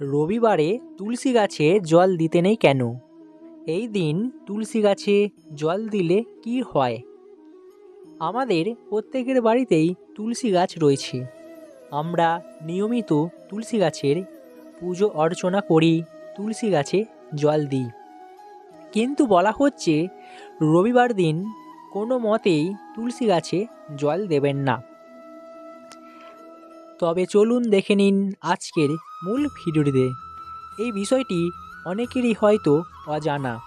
রবিবারে তুলসী গাছে জল দিতে নেই কেন? এই দিন তুলসী গাছে জল দিলে কি হয়? আমাদের প্রত্যেকের বাড়িতেই তুলসী গাছ রয়েছে। আমরা নিয়মিত তুলসী গাছের পুজো অর্চনা করি, তুলসী গাছে জল দিই। কিন্তু বলা হচ্ছে রবিবার দিন কোনো মতেই তুলসী গাছে জল দেবেন না। তবে চলুন দেখে নিন আজকের মূল ভিডিওটিতে। এই বিষয়টি অনেকেরই হয়তো অজানা।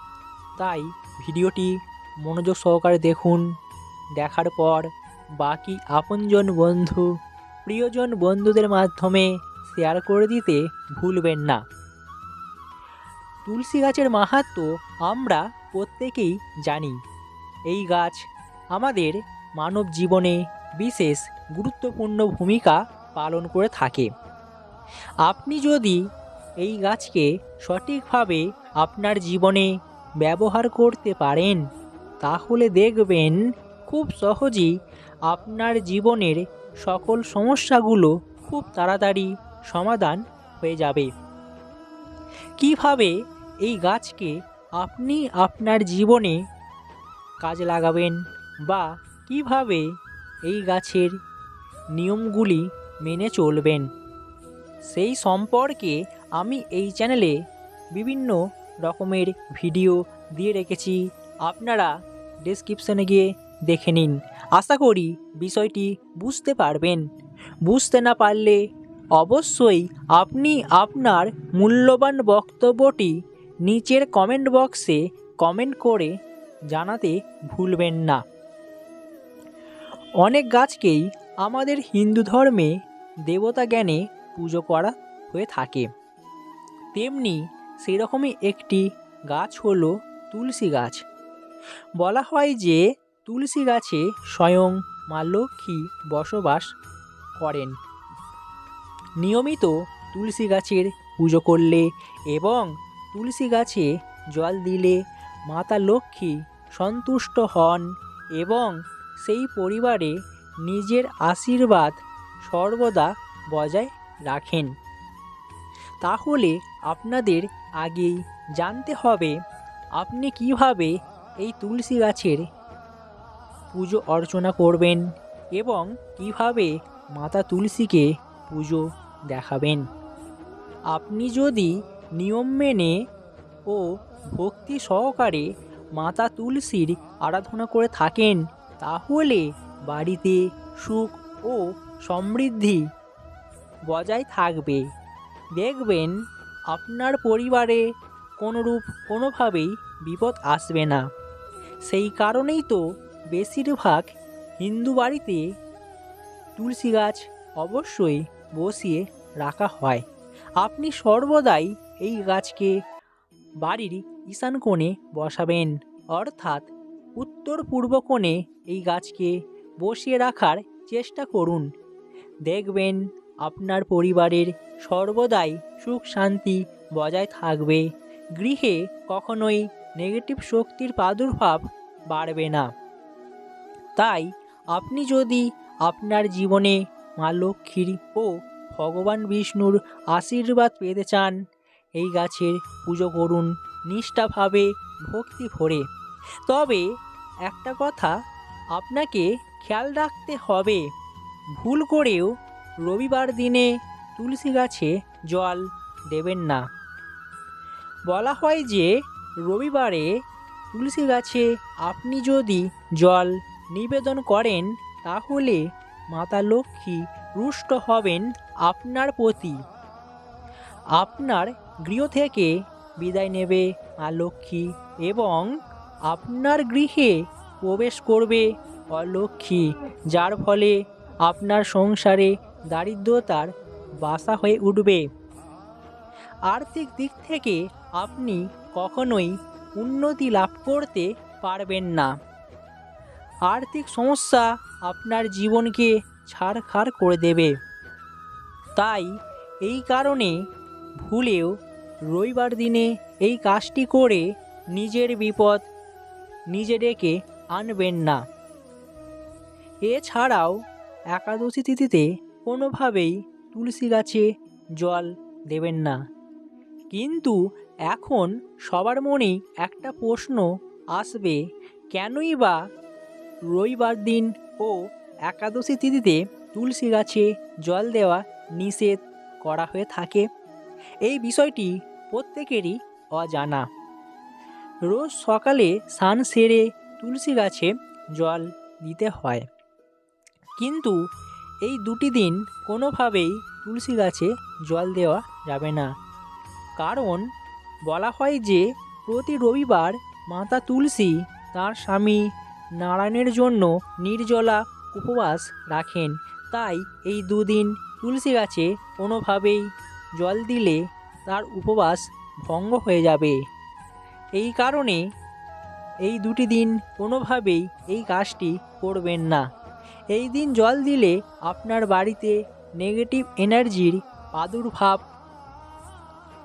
তাই ভিডিওটি মনোযোগ সহকারে দেখুন। দেখার পর বাকি আপনজন বন্ধু, প্রিয়জন বন্ধুদের মাধ্যমে শেয়ার করে দিতে ভুলবেন না। তুলসী গাছের মাহাত্ম্য আমরা প্রত্যেকেই জানি। এই গাছ আমাদের মানব জীবনে বিশেষ গুরুত্বপূর্ণ ভূমিকা পালন করে থাকে। আপনি যদি এই গাছকে সঠিকভাবে আপনার জীবনে ব্যবহার করতে পারেন, তাহলে দেখবেন খুব সহজেই আপনার জীবনের সকল সমস্যাগুলো খুব তাড়াতাড়ি সমাধান হয়ে যাবে। কীভাবে এই গাছকে আপনি আপনার জীবনে কাজে লাগাবেন বা কীভাবে এই গাছের নিয়মগুলি মেনে চলবেন। সেই সম্পর্কে আমি এই চ্যানেলে বিভিন্ন রকমের ভিডিও দিয়ে রেখেছি। আপনারা ডেসক্রিপশানে গিয়ে দেখে নিন। আশা করি বিষয়টি বুঝতে পারবেন। বুঝতে না পারলে অবশ্যই আপনি আপনার মূল্যবান বক্তব্যটি নিচের কমেন্ট বক্সে কমেন্ট করে জানাতে ভুলবেন না। অনেক গাছকেই আমাদের হিন্দু ধর্মে দেবতা জ্ঞানে পুজো করা হয়ে থাকে। তেমনি সেরকমই একটি গাছ হলো তুলসী গাছ। বলা হয় যে তুলসী গাছে স্বয়ং মা লক্ষ্মী বসবাস করেন। নিয়মিত তুলসী গাছের পুজো করলে এবং তুলসী গাছে জল দিলে মাতা লক্ষ্মী সন্তুষ্ট হন এবং সেই পরিবারে নিজের আশীর্বাদ সর্বদা বজায় রাখেন। তাহলে আপনাদের আগেই জানতে হবে, আপনি কীভাবে এই তুলসী গাছের পুজো অর্চনা করবেন এবং কীভাবে মাতা তুলসীকে পুজো দেখাবেন। আপনি যদি নিয়ম মেনে ও ভক্তি সহকারে মাতা তুলসীর আরাধনা করে থাকেন, তাহলে বাড়িতে সুখ ও সমৃদ্ধি বজায় থাকবে। দেখবেন আপনার পরিবারে কোনোরূপ কোনোভাবেই বিপদ আসবে না। সেই কারণেই তো বেশিরভাগ হিন্দু বাড়িতে তুলসী গাছ অবশ্যই বসিয়ে রাখা হয়। আপনি সর্বদাই এই গাছকে বাড়ির ঈশান কোণে বসাবেন। অর্থাৎ উত্তর পূর্ব কোণে এই গাছকে বসিয়ে রাখার চেষ্টা করুন। দেখবেন আপনার পরিবারের সর্বদাই সুখ শান্তি বজায় থাকবে। গৃহে কখনোই নেগেটিভ শক্তির প্রাদুর্ভাব বাড়বে না। তাই আপনি যদি আপনার জীবনে মা লক্ষ্মীর ও ভগবান বিষ্ণুর আশীর্বাদ পেতে চান, এই গাছের পুজো করুন নিষ্ঠাভাবে, ভক্তি ভরে। তবে একটা কথা আপনাকে খেয়াল রাখতে হবে। ভুল করেও রবিবার দিনে তুলসী গাছে জল দেবেন না। বলা হয় যে, রবিবারে তুলসী গাছে আপনি যদি জল নিবেদন করেন, তাহলে মাতা লক্ষ্মী রুষ্ট হবেন আপনার প্রতি। আপনার গৃহ থেকে বিদায় নেবে মা লক্ষ্মী এবং আপনার গৃহে প্রবেশ করবে অলক্ষ্মী যার ফলে আপনার সংসারে দারিদ্রতার বাসা হয়ে উঠবে। আর্থিক দিক থেকে আপনি কখনোই উন্নতি লাভ করতে পারবেন না। আর্থিক সমস্যা আপনার জীবনকে ছাড়খাড় করে দেবে। তাই এই কারণে ভুলেও রবিবার দিনে এই কাজটি করে নিজের বিপদ নিজে ডেকে আনবেন না। এছাড়াও একাদশী তিথিতে কোনোভাবেই তুলসী গাছে জল দেবেন না। কিন্তু এখন সবার মনেই একটা প্রশ্ন আসবে, কেনই বা রবিবার দিন ও একাদশী তিথিতে তুলসী গাছে জল দেওয়া নিষেধ করা হয়ে থাকে। এই বিষয়টি প্রত্যেকেরই অজানা। রোজ সকালে স্নান সেরে তুলসী গাছে জল দিতে হয়। কিন্তু এই দুটি দিন কোনোভাবেই তুলসী গাছে জল দেওয়া যাবে না। কারণ বলা হয় যে প্রতি রবিবার মাতা তুলসী তার স্বামী নারায়ণের জন্য নির্জলা উপবাস রাখেন। তাই এই দুদিন তুলসী গাছে কোনোভাবেই জল দিলে তার উপবাস ভঙ্গ হয়ে যাবে। এই কারণে এই দুটি দিন কোনোভাবেই এই কাজটি করবেন না। এই দিন জল দিলে আপনার বাড়িতে নেগেটিভ এনার্জির প্রাদুর্ভাব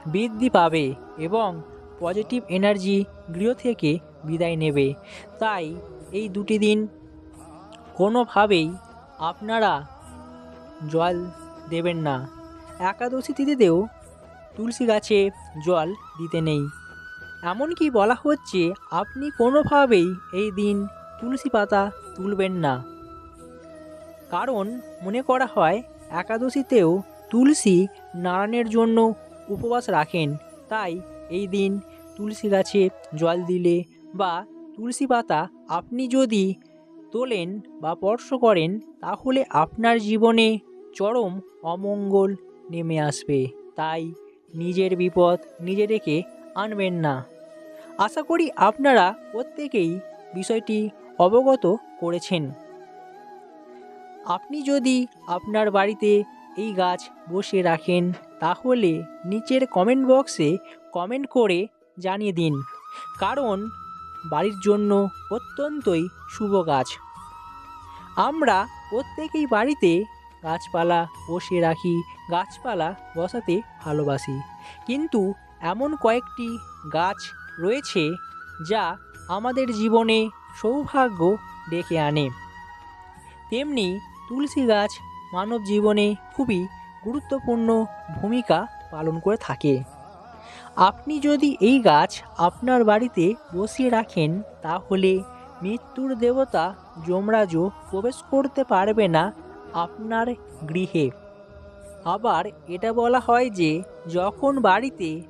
বৃদ্ধি পাবে এবং পজিটিভ এনার্জি গৃহ থেকে বিদায় নেবে। তাই এই দুটি দিন কোনোভাবেই আপনারা জল দেবেন না। একাদশী তিথিতেও তুলসী গাছে জল দিতে নেই। এমনকি বলা হচ্ছে, আপনি কোনোভাবেই এই দিন তুলসী পাতা তুলবেন না। কারণ মনে করা হয় একাদশীতেও তুলসী নারায়ণের জন্য উপবাস রাখেন। তাই এই দিন তুলসী গাছে জল দিলে বা তুলসী পাতা আপনি যদি তোলেন বা স্পর্শ করেন, তাহলে আপনার জীবনে চরম অমঙ্গল নেমে আসবে। তাই নিজের বিপদ নিজে ডেকে আনবেন না। আশা করি আপনারা প্রত্যেকেই বিষয়টি অবগত করেছেন। আপনি যদি আপনার বাড়িতে এই গাছ বসে রাখেন, তাহলে নিচের কমেন্ট বক্সে কমেন্ট করে জানিয়ে দিন, কারণ বাড়ির জন্য অত্যন্তই শুভ গাছ। আমরা প্রত্যেকেই বাড়িতে গাছপালা বসে রাখি, গাছপালা বসাতে ভালোবাসি। কিন্তু এমন কয়েকটি গাছ রয়েছে যা আমাদের জীবনে সৌভাগ্য ডেকে আনে। তেমনি তুলসী গাছ মানব জীবনে খুবই গুরুত্বপূর্ণ ভূমিকা পালন করে থাকে। আপনি যদি এই গাছ আপনার বাড়িতে বসিয়ে রাখেন, তাহলে মৃত্যুর দেবতা যমরাজও প্রবেশ করতে পারবে না আপনার গৃহে। আবার এটা বলা হয় যে, যখন বাড়িতে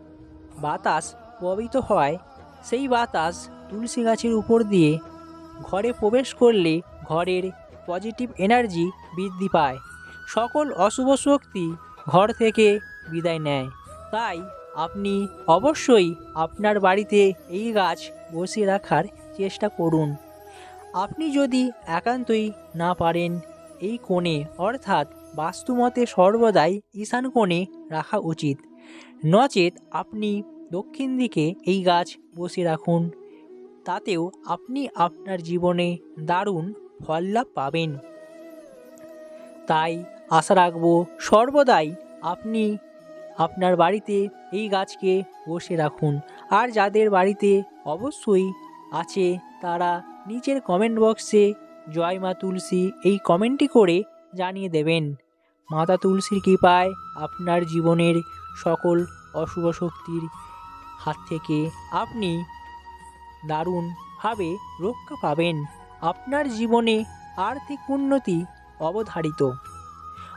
বাতাস প্রবাহিত হয়, সেই বাতাস তুলসী গাছের উপর দিয়ে ঘরে প্রবেশ করলে ঘরের পজিটিভ এনার্জি বৃদ্ধি পায়। সকল অশুভ শক্তি ঘর থেকে বিদায় নেয়। তাই আপনি অবশ্যই আপনার বাড়িতে এই গাছ বসিয়ে রাখার চেষ্টা করুন। আপনি যদি একান্তই না পারেন, এই কোণে অর্থাৎ বাস্তুমতে সর্বদাই ঈশান কোণে রাখা উচিত। নচেত আপনি দক্ষিণ দিকে এই গাছ বসিয়ে রাখুন। তাতেও আপনি আপনার জীবনে দারুণ ফল লাভ পাবেন। তাই আশা রাখব সর্বদাই আপনি আপনার বাড়িতে এই গাছকে বসে রাখুন। আর যাদের বাড়িতে অবশ্যই আছে, তারা নিচের কমেন্ট বক্সে জয় মা তুলসী এই কমেন্টটি করে জানিয়ে দেবেন। মাতা তুলসীর কৃপায় আপনার জীবনের সকল অশুভ শক্তির হাত থেকে আপনি দারুণভাবে রক্ষা পাবেন। আপনার জীবনে আর্থিক উন্নতি অবধারিত।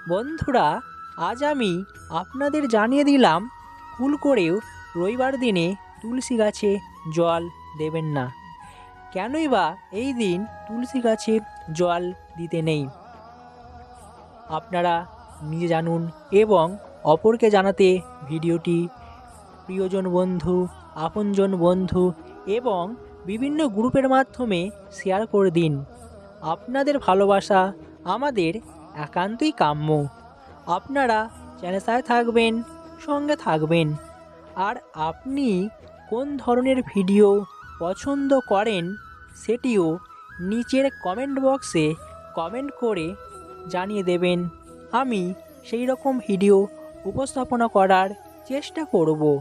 বন্ধুরা, আজ আমি আপনাদের জানিয়ে দিলাম, ভুল করেও রবিবার দিনে তুলসী গাছে জল দেবেন না। কেনই বা এই দিন তুলসী গাছে জল দিতে নেই? আপনারা নিজে জানুন এবং অপরকে জানাতে ভিডিওটি প্রিয়জন বন্ধু, আপনজন বন্ধু এবং বিভিন্ন গ্রুপের মাধ্যমে শেয়ার করে দিন। আপনাদের ভালোবাসা আমাদের একান্তই কাম্য। আপনারা চ্যানেল থাকবেন, সঙ্গে থাকবেন। আর আপনি কোন ধরনের ভিডিও পছন্দ করেন, সেটিও নিচের কমেন্ট বক্সে কমেন্ট করে জানিয়ে দেবেন। আমি সেই রকম ভিডিও উপস্থাপনা করার চেষ্টা করব।